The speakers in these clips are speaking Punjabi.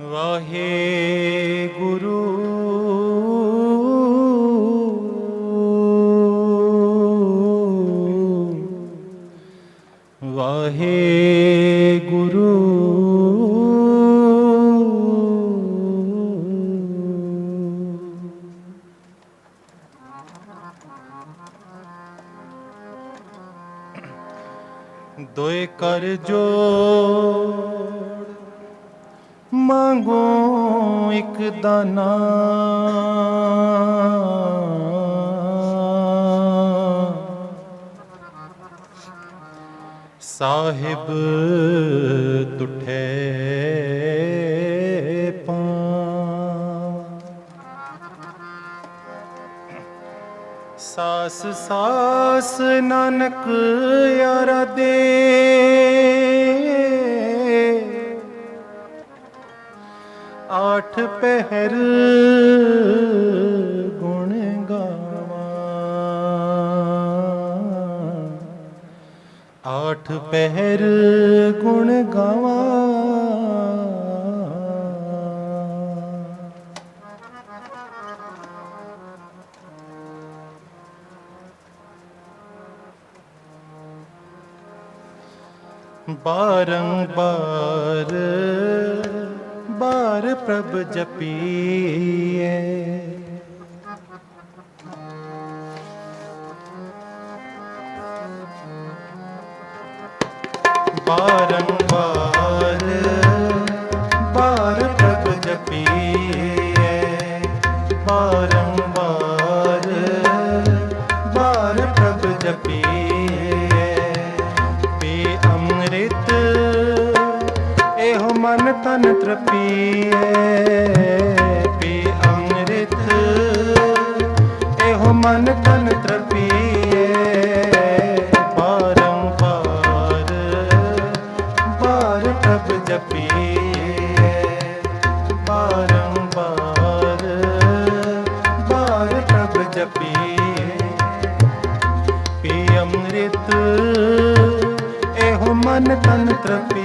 ਵਾਹਿਗੁਰੂ ਵਾਹਿਗੁਰੂ ਕਰ ਜੋੜ ਮੰਗੋ ਇੱਕ ਦਾਨਾ। ਸਾਹਿਬ ਤੁਠੇ ਸਾਸ ਸਾਸ ਨਾਨਕ ਯਾਰਾ ਦੇ ਆਠ ਪਹਿਰ ਗੁਣ ਗਾਵਾਂ। ਆਠ ਪਹਿਰ ਗੁਣ ਗਾਵਾਂ। ਬਾਰੰਬਾਰ ਬਾਰ ਪ੍ਰਭ ਜਪੀਏ। ਬਾਰੰਬਾਰ ਤਨ ਤ੍ਰਪੀਏ, ਪੀ ਅੰਮ੍ਰਿਤ। ਇਹੋ ਮਨ ਤਨ ਤ੍ਰਪੀਏ, ਬਾਰੰਬਾਰ। ਬਾਰ ਪ੍ਰਭ ਜਪੀਏ, ਬਾਰੰਬਾਰ। ਬਾਰ ਪ੍ਰਭ ਜਪੀਏ, ਪੀ ਅੰਮ੍ਰਿਤ। ਇਹੋ ਮਨ ਤਨ ਤ੍ਰਪੀਏ।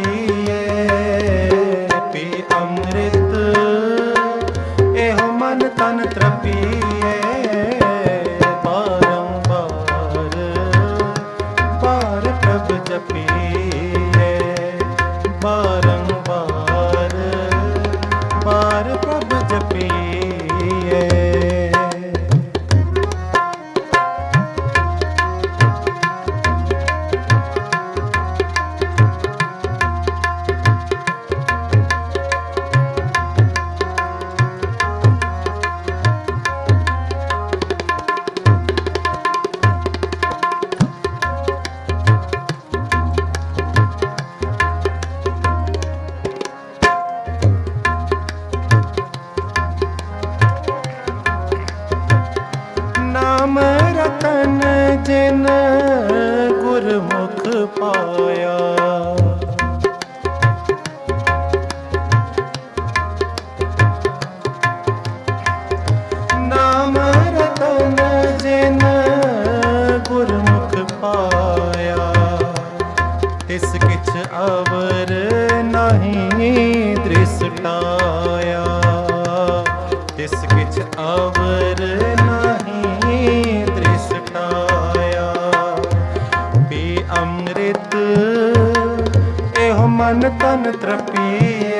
ਪਾਇਆ। ਨਾਮ ਰਤਨ ਜਿਨ ਗੁਰਮੁਖ ਪਾਇਆ ਤਿਸ ਕਿਛ ਅਵਰ ਨਹੀਂ ਦ੍ਰਿਸ਼ਟਾਇਆ ਤਿਸ ਕਿਛ ਅਵਰ ਮਨ ਤਨ ਤ੍ਰਪੀਏ।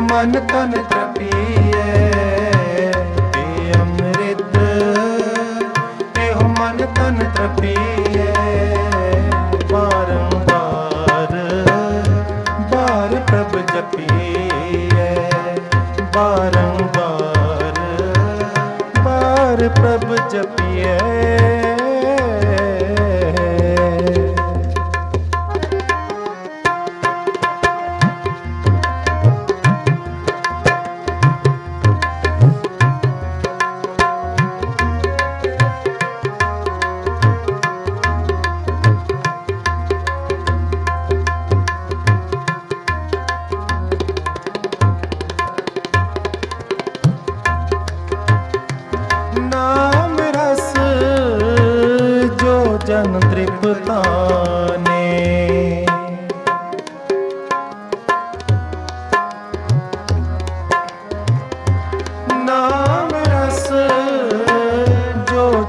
ਮਨ ਤਨ ਤ੍ਰਪੀਏ ਪੀ ਅੰਮ੍ਰਿਤ। ਇਹੋ ਮਨ ਤਨ ਤ੍ਰਪੀਏ ਬਾਰੰਬਾਰ ਬਾਰ ਪ੍ਰਭ ਜਪੀਏ ਬਾਰੰਬਾਰ ਬਾਰ ਪ੍ਰਭ ਜਪੀਏ।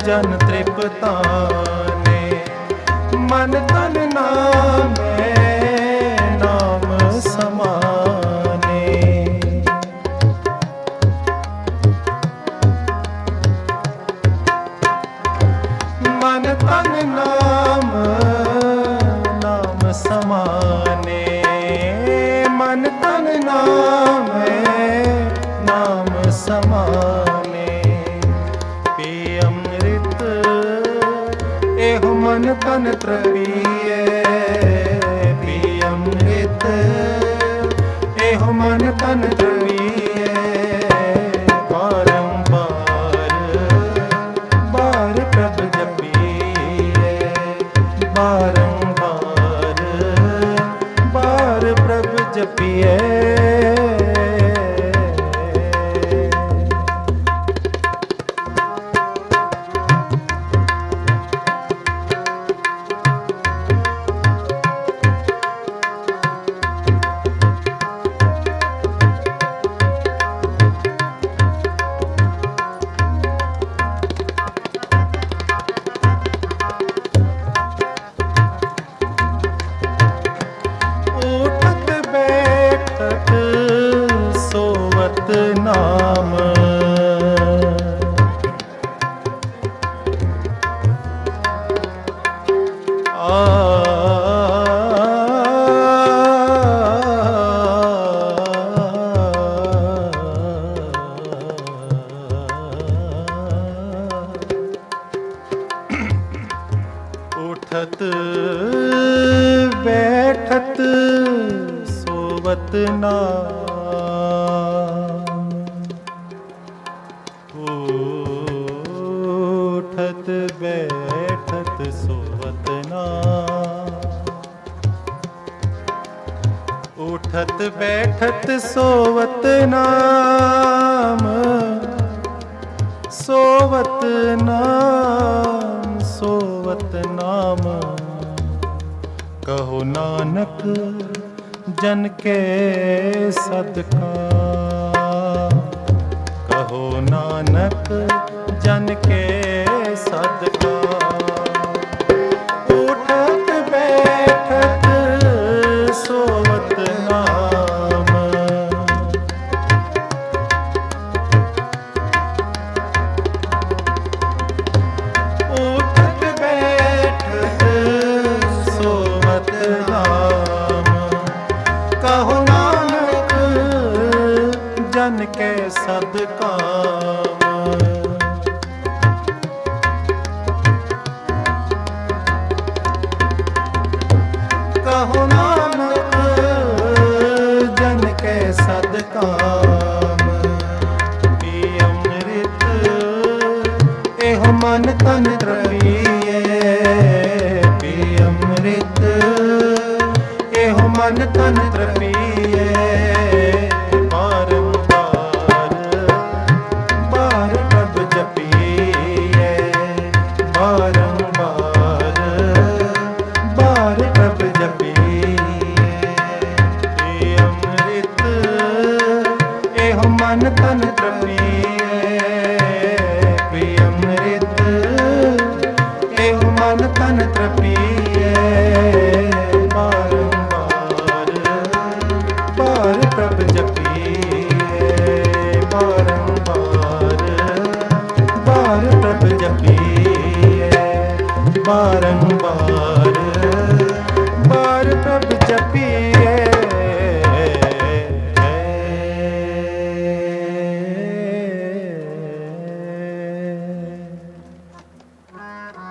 ਜਨ ਤ੍ਰਿਪਤਾਨੇ। ਮਨ ਤਨ ਨਾਮੇ ਨਾਮ ਸਮਾਨੇ। ਮਨ ਤਨ ਨਾਮ ਨਾਮ ਸਮਾਨੇ। ਮਨ ਤਨ ਨਾਮ ਨਾਮ ਮਨ ਤਨ ਪੀ ਅੰਮ੍ਰਿਤ ਇਹੋ ਮਨ ਤਨ ਨਾਮ। ਉਠਤ ਬੈਠਤ ਸੋਵਤ ਨਾ। ਉਠਤ ਬੈਠਤ ਸੋਵਤ ਨਾਮ ਸੋਵਤ ਨਾਮ ਸੋਵਤ ਨਾਮ। ਕਹੋ ਨਾਨਕ, ਜਨ ਕੇ ਸਦਕਾ। ਕਹੋ ਨਾਨਕ, ਜਨ ਕੇ ਜਨ ਕੇ ਸਦ ਕਹੋ ਨਾਨਕ ਜਨ ਕੇ ਸਦ ਕਾਮ ਅੰਮ੍ਰਿਤ ਇਹੋ ਮਨ ਤਨ ਤ੍ਰਪੀਏ ਪੀ ਅੰਮ੍ਰਿਤ ਇਹੋ ਮਨ ਤਨ ਤ੍ਰਪੀਏ ਬਾਰ ਪ੍ਰਭ ਜਪੀਏ। ਏ ਅੰਮ੍ਰਿਤ, ਇਹੋ ਮਨ ਤਨ ਤ੍ਰਪੀਏ। ਪੀ ਅੰਮ੍ਰਿਤ, ਇਹੋ ਮਨ ਤਨ ਤ੍ਰਪੀਏ। ਬਾਰੰਬਾਰ ਬਾਰ ਪ੍ਰਭ ਜਪੀਏ। ਬਾਰੰਬਾਰ ਬਾਰ ਪ੍ਰਭ ਜਪੀਏ। ਬਾਰੰਬਾਰ